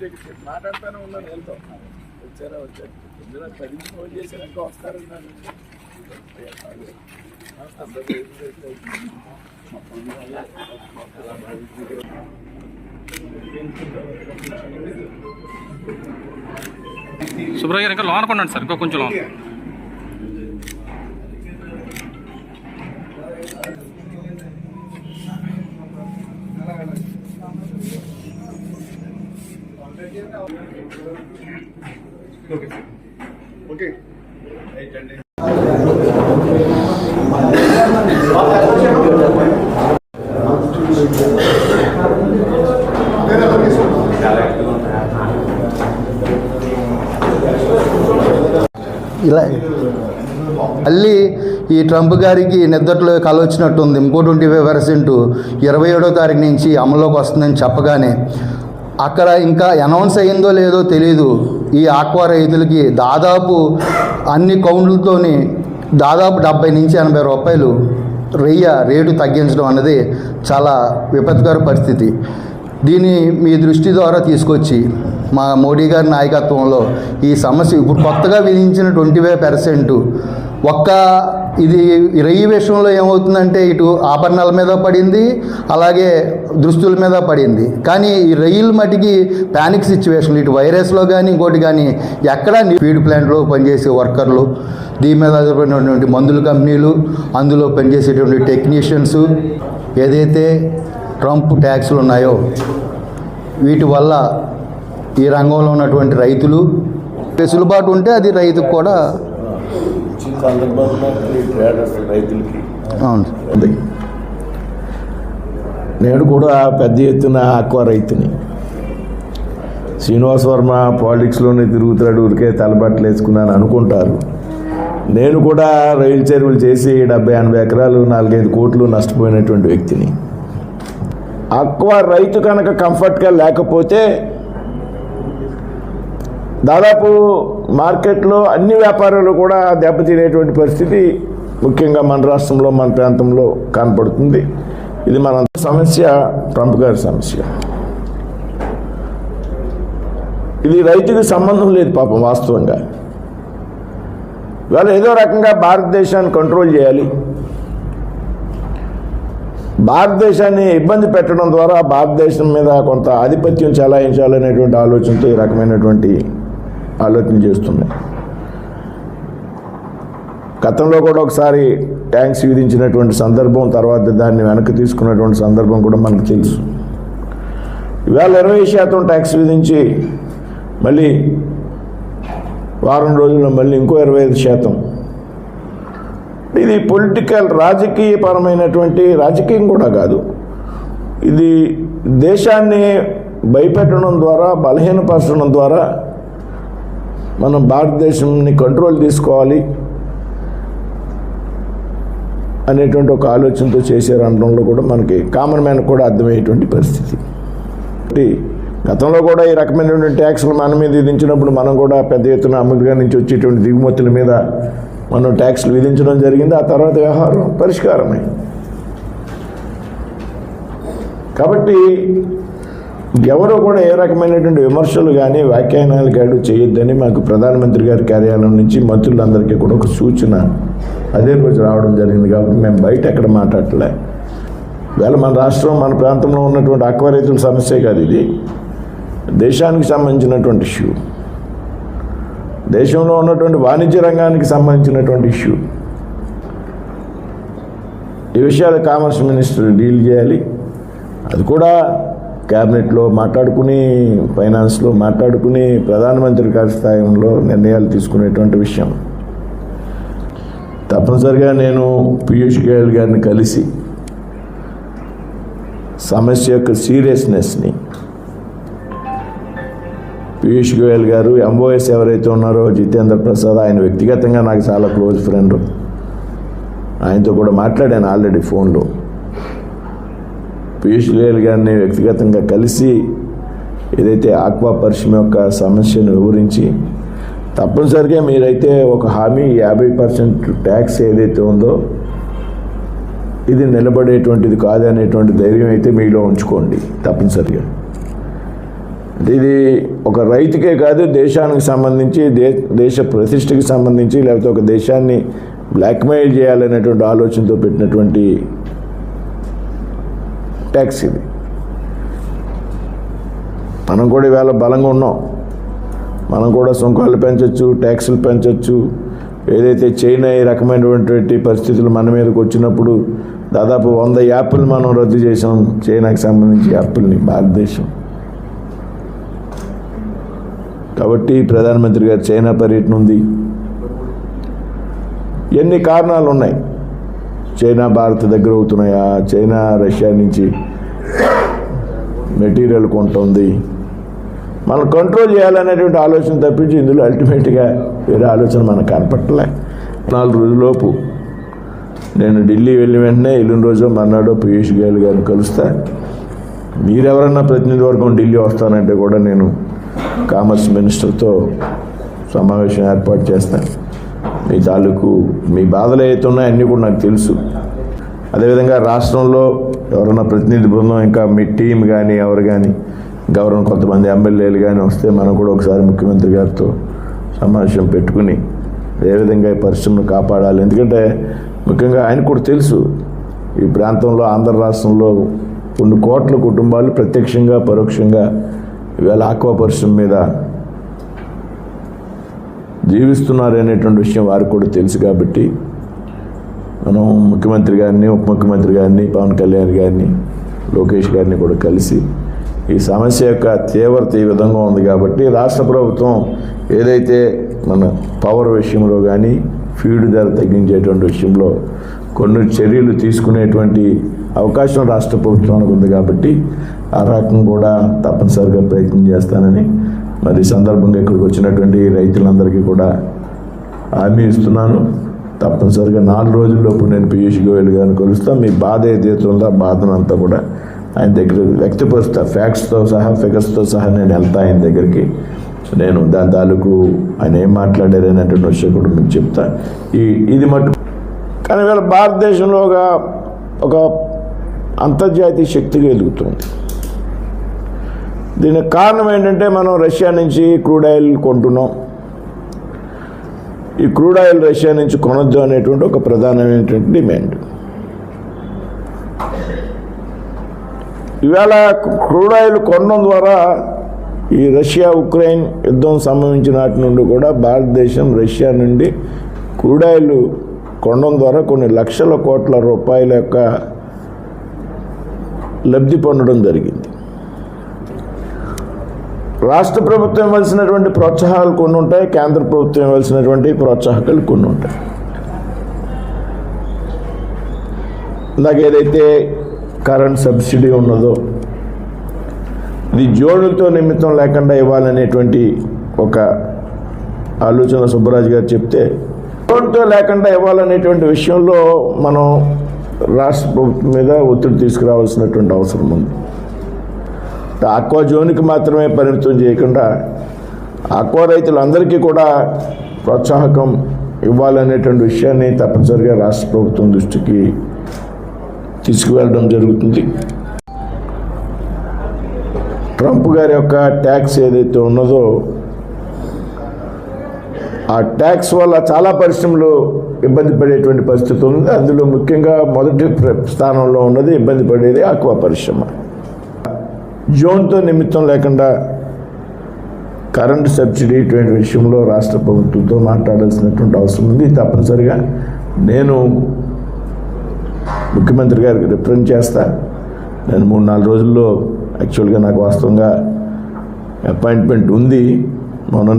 Mistake మాట్లాడుతూనే ఉన్నాను వెళ్తాం. వచ్చారా వచ్చారు. ఎందుకంటే పది ఫోన్ చేసినాక వస్తారన్నాను అందరూ గారు ఇంకా లోన కొనండి సార్ ఇంకా కొంచెం లోన్. ఓకే ఇలా. మళ్ళీ ఈ ట్రంప్ గారికి నిద్రలో కళ వచ్చినట్టుంది ఇంకో ట్వంటీ ఫైవ్ పర్సెంట్ ఇరవై ఏడో తారీఖు నుంచి అమల్లోకి వస్తుందని చెప్పగానే అక్కడ ఇంకా అనౌన్స్ అయ్యిందో లేదో తెలియదు ఈ ఆక్వా రైతులకి దాదాపు అన్ని కౌంట్లతోని దాదాపు డెబ్బై నుంచి ఎనభై రూపాయలు రెయ్య రేటు తగ్గించడం అన్నది చాలా విపత్కర పరిస్థితి. దీన్ని మీ దృష్టి ద్వారా తీసుకొచ్చి మా మోడీ గారి నాయకత్వంలో ఈ సమస్య ఇప్పుడు కొత్తగా విధించిన ట్వంటీ ఫైవ్ పర్సెంట్ ఒక్క ఇది ఈ రెయ్యి విషయంలో ఏమవుతుందంటే ఇటు ఆభరణాల మీద పడింది అలాగే దుస్తుల మీద పడింది. కానీ ఈ రెయ్యిల మటుకి ప్యానిక్ సిచ్యువేషన్లు ఇటు వైరస్లో కానీ ఇంకోటి కానీ ఎక్కడ ఫీడ్ ప్లాంట్లో పనిచేసే వర్కర్లు దీని మీద ఆధారపడినటువంటి మందుల కంపెనీలు అందులో పనిచేసేటువంటి టెక్నీషియన్స్ ఏదైతే ట్రంప్ ట్యాక్స్లు ఉన్నాయో వీటి వల్ల ఈ రంగంలో ఉన్నటువంటి రైతులు వెసులుబాటు ఉంటే అది రైతుకు కూడా సందర్భంలో రైతులకి. అవును. నేను కూడా పెద్ద ఎత్తున ఆక్వా రైతుని. శ్రీనివాస్ వర్మ పాలిటిక్స్లోనే తిరుగుతాడు ఊరికే తలబట్టలు వేసుకున్నాను అనుకుంటారు. నేను కూడా రైలు చెరువులు చేసి డెబ్బై ఎనభై ఎకరాలు నాలుగైదు కోట్లు నష్టపోయినటువంటి వ్యక్తిని. ఆక్వా రైతు కనుక కంఫర్ట్గా లేకపోతే దాదాపు మార్కెట్లో అన్ని వ్యాపారాలు కూడా దెబ్బతినేటువంటి పరిస్థితి ముఖ్యంగా మన రాష్ట్రంలో మన ప్రాంతంలో కనపడుతుంది. ఇది మన సమస్య ట్రంప్ గారి సమస్య. ఇది రైతుకి సంబంధం లేదు పాపం వాస్తవంగా. ఇవాళ ఏదో రకంగా భారతదేశాన్ని కంట్రోల్ చేయాలి. భారతదేశాన్ని ఇబ్బంది పెట్టడం ద్వారా భారతదేశం మీద కొంత ఆధిపత్యం చెలాయించాలనేటువంటి ఆలోచనతో ఈ రకమైనటువంటి ఆలోచన చేస్తున్నాయి గతంలో కూడా ఒకసారి ట్యాంక్స్ విధించినటువంటి సందర్భం తర్వాత దాన్ని వెనక్కి తీసుకున్నటువంటి సందర్భం కూడా మనకు తెలుసు. ఇవాళ ఇరవై శాతం ట్యాక్స్ విధించి మళ్ళీ వారం రోజుల్లో మళ్ళీ ఇంకో ఇరవై ఐదు శాతం. ఇది పొలిటికల్ రాజకీయపరమైనటువంటి రాజకీయం కూడా కాదు. ఇది దేశాన్ని భయపెట్టడం ద్వారా బలహీనపరచడం ద్వారా మనం భారతదేశంని కంట్రోల్ తీసుకోవాలి అనేటువంటి ఒక ఆలోచనతో చేశారు అనడంలో కూడా మనకి కామన్ మ్యాన్ కూడా అర్థమయ్యేటువంటి పరిస్థితి. కాబట్టి గతంలో కూడా ఈ రకమైనటువంటి ట్యాక్స్లు మన మీద విధించినప్పుడు మనం కూడా పెద్ద ఎత్తున అమెరికా నుంచి వచ్చేటువంటి దిగుమతుల మీద మనం ట్యాక్స్లు విధించడం జరిగింది. ఆ తర్వాత వ్యవహారం పరిష్కారమే కాబట్టి ఎవరో కూడా ఏ రకమైనటువంటి విమర్శలు కానీ వ్యాఖ్యానాలు కానీ చేయొద్దని మాకు ప్రధానమంత్రి గారి కార్యాలయం నుంచి మంత్రులందరికీ కూడా ఒక సూచన అదే రోజు రావడం జరిగింది కాబట్టి మేము బయట ఎక్కడ మాట్లాడలే. వేళ మన రాష్ట్రం మన ప్రాంతంలో ఉన్నటువంటి అక్వ రైతుల సమస్య కాదు ఇది. దేశానికి సంబంధించినటువంటి ఇష్యూ దేశంలో ఉన్నటువంటి వాణిజ్య రంగానికి సంబంధించినటువంటి ఇష్యూ ఈ విషయాలు కామర్స్ మినిస్టర్ డీల్ చేయాలి. అది కూడా క్యాబినెట్లో మాట్లాడుకుని ఫైనాన్స్లో మాట్లాడుకుని ప్రధానమంత్రి గారి స్థాయిలో నిర్ణయాలు తీసుకునేటువంటి విషయం. తప్పనిసరిగా నేను పీయూష్ గోయల్ గారిని కలిసి సమస్య యొక్క సీరియస్నెస్ని పీయూష్ గోయల్ గారు ఎంఓఎస్ ఎవరైతే ఉన్నారో జితేంద్ర ప్రసాద్ ఆయన వ్యక్తిగతంగా నాకు చాలా క్లోజ్ ఫ్రెండ్. ఆయనతో కూడా మాట్లాడాను ఆల్రెడీ ఫోన్లో. పీయూష్ గోయల్ గారిని వ్యక్తిగతంగా కలిసి ఏదైతే ఆక్వా పరిశ్రమ యొక్క సమస్యను వివరించి తప్పనిసరిగా మీరైతే ఒక హామీ యాభై పర్సెంట్ ట్యాక్స్ ఏదైతే ఉందో ఇది నిలబడేటువంటిది కాదు అనేటువంటి ధైర్యం అయితే మీలో ఉంచుకోండి తప్పనిసరిగా. అంటే ఇది ఒక రైతుకే కాదు దేశానికి సంబంధించి దే దేశ ప్రతిష్టకి సంబంధించి లేకపోతే ఒక దేశాన్ని బ్లాక్మెయిల్ చేయాలనేటువంటి ఆలోచనతో పెట్టినటువంటి ట్యాక్స్ ఇది మనం కూడా ఇవాళ బలంగా ఉన్నాం. మనం కూడా సుంకాలు పెంచవచ్చు ట్యాక్సులు పెంచవచ్చు ఏదైతే చైనా ఈ రకమైనటువంటి పరిస్థితులు మన మీదకి వచ్చినప్పుడు దాదాపు వంద యాప్లు మనం రద్దు చేసాం చైనాకి సంబంధించి యాప్ల్ని భారతదేశం. కాబట్టి ప్రధానమంత్రి గారు చైనా పర్యటన ఉంది. ఎన్ని కారణాలు ఉన్నాయి? చైనా భారత్ దగ్గర అవుతున్నాయా? చైనా రష్యా నుంచి మెటీరియల్ కొంటుంది. మనం కంట్రోల్ చేయాలనేటువంటి ఆలోచన తప్పించి ఇందులో అల్టిమేట్గా వేరే ఆలోచన మనకు కనపట్టలే. నాలుగు రోజులలోపు నేను ఢిల్లీ వెళ్ళిన వెంటనే ఎల్లుండి రోజు మర్నాడు పీయూష్ గోయల్ గారిని కలుస్తా. మీరెవరన్నా ప్రతినిధి వర్గం ఢిల్లీ వస్తానంటే కూడా నేను కామర్స్ మినిస్టర్తో సమావేశం ఏర్పాటు చేస్తాను మీ తాలూకు మీ బాధలు ఏవైతే అన్నీ కూడా నాకు తెలుసు. అదేవిధంగా రాష్ట్రంలో ఎవరైనా ప్రతినిధి బృందం ఇంకా మీ టీం కానీ ఎవరు కానీ గవర్నర్ కొంతమంది ఎమ్మెల్యేలు కానీ వస్తే మనం కూడా ఒకసారి ముఖ్యమంత్రి గారితో సమావేశం పెట్టుకుని ఏ విధంగా ఈ పరిశ్రమను కాపాడాలి. ఎందుకంటే ముఖ్యంగా ఆయన కూడా తెలుసు ఈ ప్రాంతంలో ఆంధ్ర రాష్ట్రంలో కొన్ని కోట్ల కుటుంబాలు ప్రత్యక్షంగా పరోక్షంగా ఇవాళ ఆక్వా పరిశ్రమ మీద జీవిస్తున్నారు అనేటువంటి విషయం వారికి కూడా తెలుసు కాబట్టి మనం ముఖ్యమంత్రి గారిని ఉప ముఖ్యమంత్రి గారిని పవన్ కళ్యాణ్ గారిని లోకేష్ గారిని కూడా కలిసి ఈ సమస్య యొక్క తీవ్రత ఈ విధంగా ఉంది కాబట్టి రాష్ట్ర ప్రభుత్వం ఏదైతే మన పవర్ విషయంలో కానీ ఫీడ్ ధర తగ్గించేటువంటి విషయంలో కొన్ని చర్యలు తీసుకునేటువంటి అవకాశం రాష్ట్ర ప్రభుత్వానికి ఉంది కాబట్టి ఆ రకం కూడా తప్పనిసరిగా ప్రయత్నం చేస్తానని మరి సందర్భంగా ఇక్కడికి వచ్చినటువంటి రైతులందరికీ కూడా హామీ ఇస్తున్నాను. తప్పనిసరిగా నాలుగు రోజుల్లోపు నేను పీయూష్ గోయల్ గారిని కలుస్తా. మీ బాధ ఏదైతే ఉందో ఆ అంతా కూడా ఆయన దగ్గర వ్యక్తపరుస్తా. ఫ్యాక్ట్స్తో సహా ఫిగర్స్తో సహా నేను వెళ్తా ఆయన దగ్గరికి. నేను దాని తాలూకు ఆయన ఏం మాట్లాడారు అనేటువంటి విషయం కూడా మీకు చెప్తా. ఈ ఇది మటు కానీ వీళ్ళ భారతదేశంలో ఒక ఒక అంతర్జాతీయ శక్తిగా ఎదుగుతుంది. దీనికి కారణం ఏంటంటే మనం రష్యా నుంచి క్రూడ్ ఆయిల్ కొంటున్నాం. ఈ క్రూడ్ ఆయిల్ రష్యా నుంచి కొనొద్దు అనేటువంటి ఒక ప్రధానమైనటువంటి డిమాండ్. ఇవాళ క్రూడ్ ఆయిల్ కొనడం ద్వారా ఈ రష్యా ఉక్రెయిన్ యుద్ధం సంభవించిన నాటి నుండి కూడా భారతదేశం రష్యా నుండి క్రూడ్ ఆయిల్ కొనడం ద్వారా కొన్ని లక్షల కోట్ల రూపాయల యొక్క లబ్ధి పొందడం జరిగింది. రాష్ట్ర ప్రభుత్వం ఇవ్వాల్సినటువంటి ప్రోత్సాహాలు కొన్ని ఉంటాయి కేంద్ర ప్రభుత్వం ఇవ్వాల్సినటువంటి ప్రోత్సాహకాలు కొన్ని ఉంటాయి. ఇందాక ఏదైతే కరెంట్ సబ్సిడీ ఉన్నదో ఇది జోడులతో నిమిత్తం లేకుండా ఇవ్వాలనేటువంటి ఒక ఆలోచన సుబ్బరాజు గారు చెప్తే జోడుతో లేకుండా ఇవ్వాలనేటువంటి విషయంలో మనం రాష్ట్ర ప్రభుత్వం మీద ఒత్తిడి తీసుకురావాల్సినటువంటి అవసరం ఉంది. ఆక్వా జోన్కి మాత్రమే పరిమితం చేయకుండా ఆక్వా రైతులందరికీ కూడా ప్రోత్సాహకం ఇవ్వాలనేటువంటి విషయాన్ని తప్పనిసరిగా రాష్ట్ర ప్రభుత్వం దృష్టికి తీసుకువెళ్ళడం జరుగుతుంది. ట్రంప్ గారి యొక్క ట్యాక్స్ ఏదైతే ఉన్నదో ఆ ట్యాక్స్ వల్ల చాలా పరిశ్రమలు ఇబ్బంది పడేటువంటి పరిస్థితి ఉంది. అందులో ముఖ్యంగా మొదటి స్థానంలో ఉన్నది ఇబ్బంది పడేది ఆక్వా పరిశ్రమ. జోన్తో నిమిత్తం లేకుండా కరెంటు సబ్సిడీ ఇటువంటి విషయంలో రాష్ట్ర ప్రభుత్వంతో మాట్లాడాల్సినటువంటి అవసరం ఉంది. తప్పనిసరిగా నేను ముఖ్యమంత్రి గారికి రిప్రజెంట్ చేస్తా. నేను మూడు నాలుగు రోజుల్లో యాక్చువల్గా నాకు వాస్తవంగా అపాయింట్మెంట్ ఉంది. మొన్న